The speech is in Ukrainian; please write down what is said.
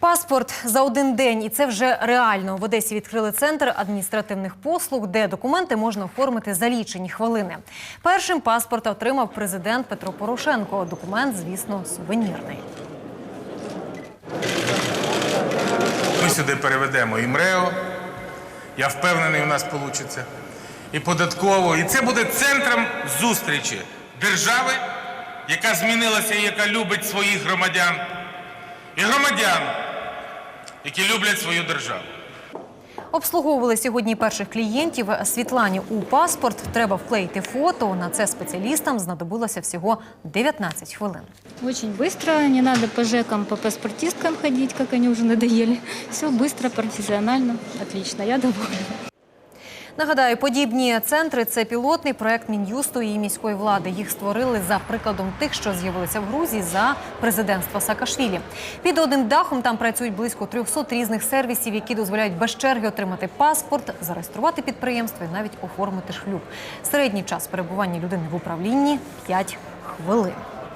Паспорт за один день, і це вже реально. В Одесі відкрили центр адміністративних послуг, де документи можна оформити за лічені хвилини. Першим паспорт отримав президент Петро Порошенко. Документ, звісно, сувенірний. Ми сюди переведемо і МРЕО. Я впевнений, у нас вийде. І податково. І це буде центром зустрічі держави, яка змінилася і яка любить своїх громадян, і громадян, які люблять свою державу. Обслуговували сьогодні перших клієнтів. Світлані у паспорт треба вклеїти фото. На це спеціалістам знадобилося всього 19 хвилин. Очень быстро, не надо по ЖЭКам, по паспортисткам ходить, как они уже надоели. Все быстро, профессионально, отлично, я довольна. Нагадаю, подібні центри це пілотний проект мін'юсту і міської влади. Їх створили за прикладом тих, що з'явилися в Грузії за президентства Саакашвілі. Під одним дахом там працюють близько 300 різних сервісів, які дозволяють без черги отримати паспорт, зареєструвати підприємство і навіть оформити шлюб. Середній час перебування людини в управлінні 5 хвилин.